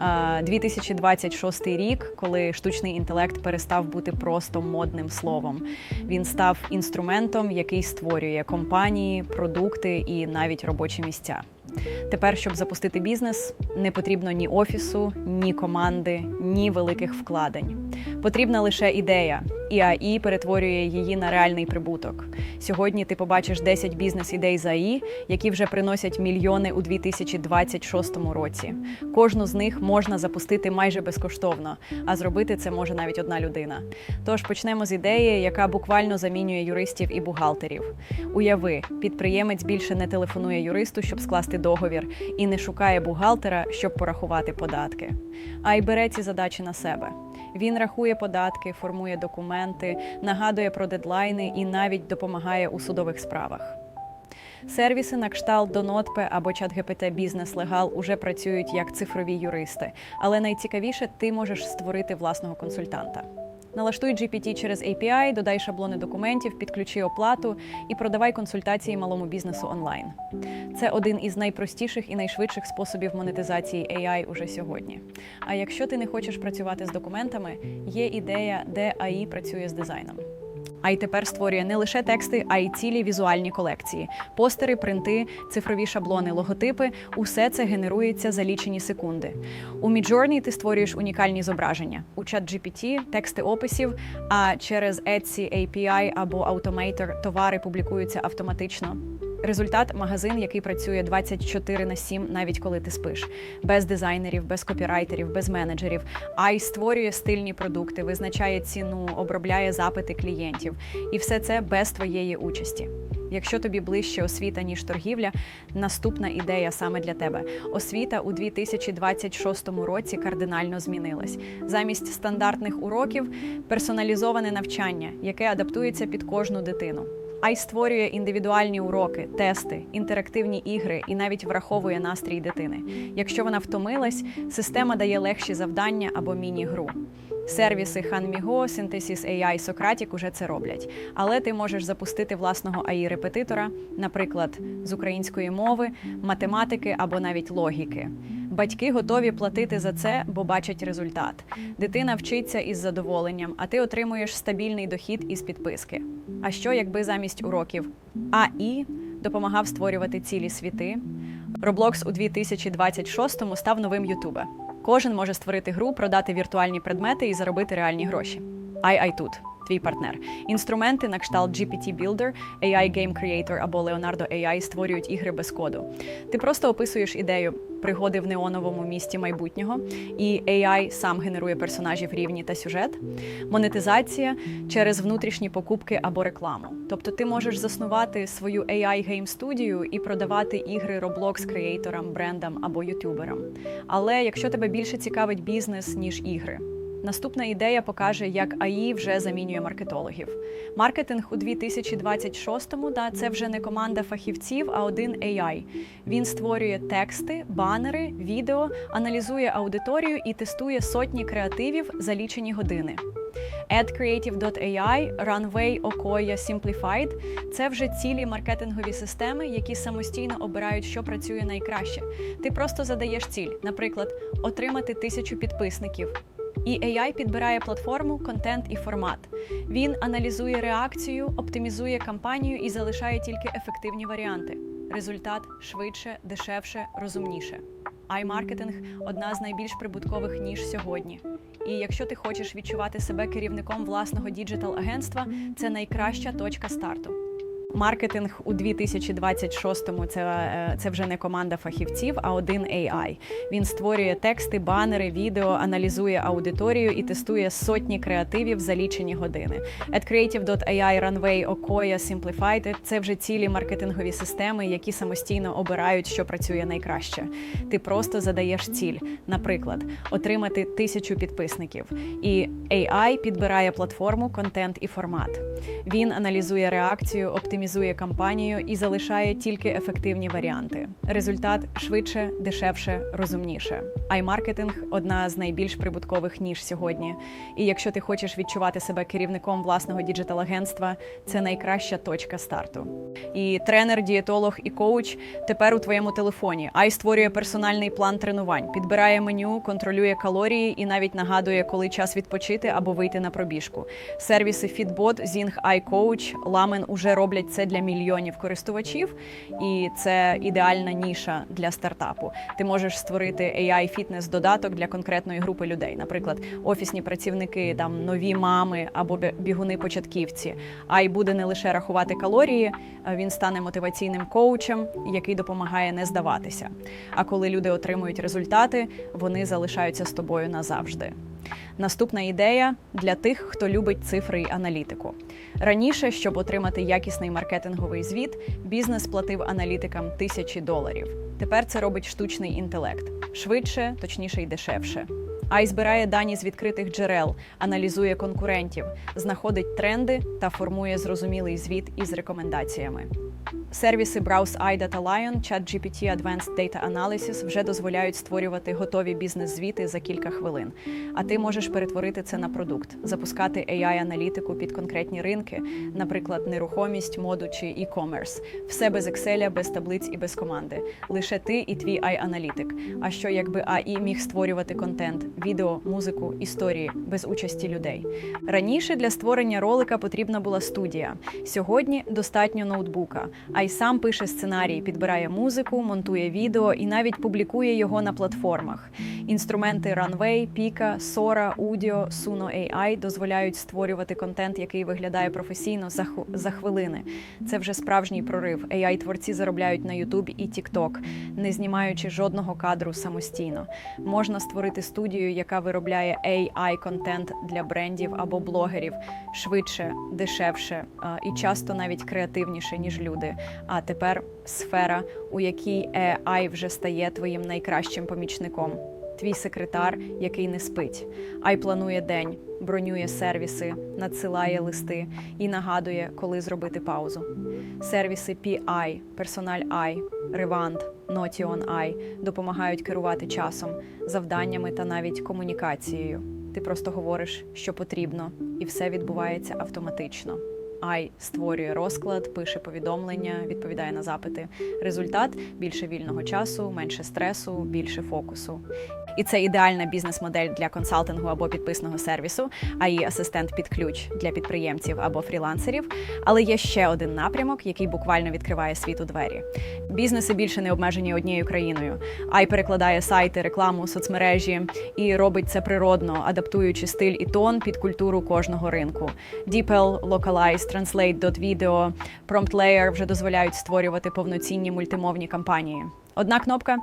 Е, 2026 рік, коли штучний інтелект перестав бути просто модним словом. Він став інструментом, який створює компанії, продукти і навіть робочі місця. Тепер, щоб запустити бізнес, не потрібно ні офісу, ні команди, ні великих вкладень. Потрібна лише ідея, і АІ перетворює її на реальний прибуток. Сьогодні ти побачиш 10 бізнес-ідей з АІ, які вже приносять мільйони у 2026 році. Кожну з них можна запустити майже безкоштовно, а зробити це може навіть одна людина. Тож почнемо з ідеї, яка буквально замінює юристів і бухгалтерів. Уяви, підприємець більше не телефонує юристу, щоб скласти договір, і не шукає бухгалтера, щоб порахувати податки, а й бере ці задачі на себе. Він рахує податки, формує документи, нагадує про дедлайни і навіть допомагає у судових справах. Сервіси на кшталт Донотпе або ChatGPT Бізнес Легал уже працюють як цифрові юристи, але найцікавіше ти можеш створити власного консультанта. Налаштуй GPT через API, додай шаблони документів, підключи оплату і продавай консультації малому бізнесу онлайн. Це один із найпростіших і найшвидших способів монетизації AI уже сьогодні. А якщо ти не хочеш працювати з документами, є ідея, де AI працює з дизайном. А й тепер створює не лише тексти, а й цілі візуальні колекції: постери, принти, цифрові шаблони, логотипи усе це генерується за лічені секунди. У Midjourney ти створюєш унікальні зображення. У ChatGPT – тексти описів, а через Etsy API або Automator товари публікуються автоматично. Результат магазин, який працює 24 на 7, навіть коли ти спиш, без дизайнерів, без копірайтерів, без менеджерів, а й створює стильні продукти, визначає ціну, обробляє запити клієнтів, і все це без твоєї участі. Якщо тобі ближче освіта ніж торгівля, наступна ідея саме для тебе. Освіта у 2026 році кардинально змінилась. Замість стандартних уроків персоналізоване навчання, яке адаптується під кожну дитину. А й створює індивідуальні уроки, тести, інтерактивні ігри і навіть враховує настрій дитини. Якщо вона втомилась, система дає легші завдання або міні-гру. Сервіси HanMigo, Synthesis AI, Socratic уже це роблять. Але ти можеш запустити власного AI-репетитора, наприклад, з української мови, математики або навіть логіки. Батьки готові платити за це, бо бачать результат. Дитина вчиться із задоволенням, а ти отримуєш стабільний дохід із підписки. А що, якби замість уроків АІ допомагав створювати цілі світи? Roblox у 2026-му став новим Ютубе. Кожен може створити гру, продати віртуальні предмети і заробити реальні гроші. AI тут, твій партнер. Інструменти на кшталт GPT Builder, AI Game Creator або Leonardo AI створюють ігри без коду. Ти просто описуєш ідею пригоди в неоновому місті майбутнього, і AI сам генерує персонажів рівні та сюжет. Монетизація через внутрішні покупки або рекламу. Тобто ти можеш заснувати свою AI гейм студію і продавати ігри Roblox креаторам, брендам або ютуберам. Але якщо тебе більше цікавить бізнес ніж ігри. Наступна ідея покаже, як АІ вже замінює маркетологів. Маркетинг у 2026-му да, це вже не команда фахівців, а один AI. Він створює тексти, банери, відео, аналізує аудиторію і тестує сотні креативів за лічені години. AdCreative.ai, Runway, Okoya, Simplified – це вже цілі маркетингові системи, які самостійно обирають, що працює найкраще. Ти просто задаєш ціль, наприклад, отримати тисячу підписників. І AI підбирає платформу, контент і формат. Він аналізує реакцію, оптимізує кампанію і залишає тільки ефективні варіанти. Результат швидше, дешевше, розумніше. iMarketing – одна з найбільш прибуткових ніж сьогодні. І якщо ти хочеш відчувати себе керівником власного діджитал-агентства, це найкраща точка старту. Маркетинг у 2026-му це, е, це вже не команда фахівців, а один AI. Він створює тексти, банери, відео, аналізує аудиторію і тестує сотні креативів за лічені години. AdCreative.ai, Runway, Okoya, Simplified – це вже цілі маркетингові системи, які самостійно обирають, що працює найкраще. Ти просто задаєш ціль, наприклад, отримати тисячу підписників. І AI підбирає платформу, контент і формат. Він аналізує реакцію, оптимізує оптимізує кампанію і залишає тільки ефективні варіанти. Результат швидше, дешевше, розумніше. Аймаркетинг одна з найбільш прибуткових ніж сьогодні. І якщо ти хочеш відчувати себе керівником власного діджитал-агентства, це найкраща точка старту. І тренер, дієтолог і коуч тепер у твоєму телефоні. Ай створює персональний план тренувань, підбирає меню, контролює калорії і навіть нагадує, коли час відпочити або вийти на пробіжку. Сервіси Fitbot, Zing Eye Coach, Lamen уже роблять для мільйонів користувачів, і це ідеальна ніша для стартапу. Ти можеш створити ai фітнес додаток для конкретної групи людей, наприклад, офісні працівники, там нові мами або бігуни-початківці. Ай буде не лише рахувати калорії, він стане мотиваційним коучем, який допомагає не здаватися. А коли люди отримують результати, вони залишаються з тобою назавжди. Наступна ідея для тих, хто любить цифри і аналітику. Раніше, щоб отримати якісний маркетинговий звіт, бізнес платив аналітикам тисячі доларів. Тепер це робить штучний інтелект швидше, точніше й дешевше. Ай збирає дані з відкритих джерел, аналізує конкурентів, знаходить тренди та формує зрозумілий звіт із рекомендаціями. Сервіси Browse Data Lion, ChatGPT Advanced Data Analysis вже дозволяють створювати готові бізнес-звіти за кілька хвилин. А ти можеш перетворити це на продукт, запускати AI-аналітику під конкретні ринки, наприклад, нерухомість, моду чи e-commerce. Все без Excel, без таблиць і без команди. Лише ти і твій AI-аналітик. А що якби AI міг створювати контент, відео, музику, історії без участі людей? Раніше для створення ролика потрібна була студія. Сьогодні достатньо ноутбука. А й сам пише сценарій, підбирає музику, монтує відео і навіть публікує його на платформах. Інструменти Runway, Pika, Sora, Udio, Suno AI дозволяють створювати контент, який виглядає професійно за, за хвилини. Це вже справжній прорив. AI-творці заробляють на YouTube і TikTok, не знімаючи жодного кадру самостійно. Можна створити студію, яка виробляє AI-контент для брендів або блогерів швидше, дешевше і часто навіть креативніше, ніж люди. А тепер сфера, у якій AI вже стає твоїм найкращим помічником. Твій секретар, який не спить, ай планує день, бронює сервіси, надсилає листи і нагадує, коли зробити паузу. Сервіси PI, Personal I, Revant, Notion I допомагають керувати часом, завданнями та навіть комунікацією. Ти просто говориш, що потрібно, і все відбувається автоматично. Ай створює розклад, пише повідомлення, відповідає на запити. Результат більше вільного часу, менше стресу, більше фокусу. І це ідеальна бізнес-модель для консалтингу або підписного сервісу, а і асистент під ключ для підприємців або фрілансерів. Але є ще один напрямок, який буквально відкриває світу двері. Бізнеси більше не обмежені однією країною. Ай перекладає сайти, рекламу, соцмережі і робить це природно, адаптуючи стиль і тон під культуру кожного ринку. DeepL, Localize, Translate.video, Prompt вже дозволяють створювати повноцінні мультимовні кампанії. Одна кнопка,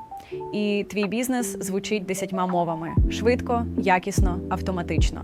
і твій бізнес звучить десятьма мовами швидко, якісно, автоматично.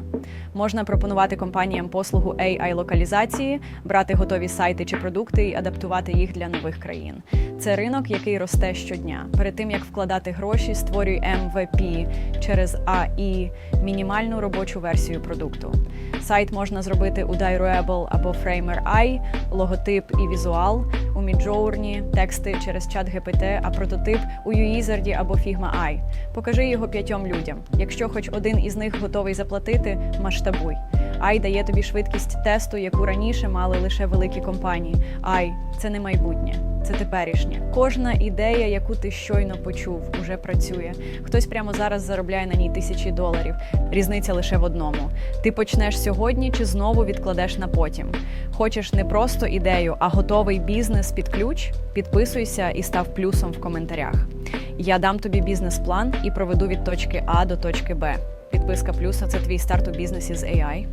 Можна пропонувати компаніям послугу AI-локалізації, брати готові сайти чи продукти і адаптувати їх для нових країн. Це ринок, який росте щодня. Перед тим як вкладати гроші, створюй MVP через AI, мінімальну робочу версію продукту. Сайт можна зробити у Dairoable або Framer AI, логотип і візуал, у Midjourney, тексти через чат GPT, а прототип у юїзарді або Figma AI. Покажи його п'ятьом людям. Якщо хоч один із них готовий заплатити, масштабуй. AI дає тобі швидкість тесту, яку раніше мали лише великі компанії. AI – це не майбутнє, це теперішнє. Кожна ідея, яку ти щойно почув, уже працює. Хтось прямо зараз заробляє на ній тисячі доларів. Різниця лише в одному: ти почнеш сьогодні чи знову відкладеш на потім. Хочеш не просто ідею, а готовий бізнес під ключ? Підписуйся і став плюсом в коментарях. Я дам тобі бізнес-план і проведу від точки А до точки Б. Підписка плюса це твій старт у бізнесі з AI.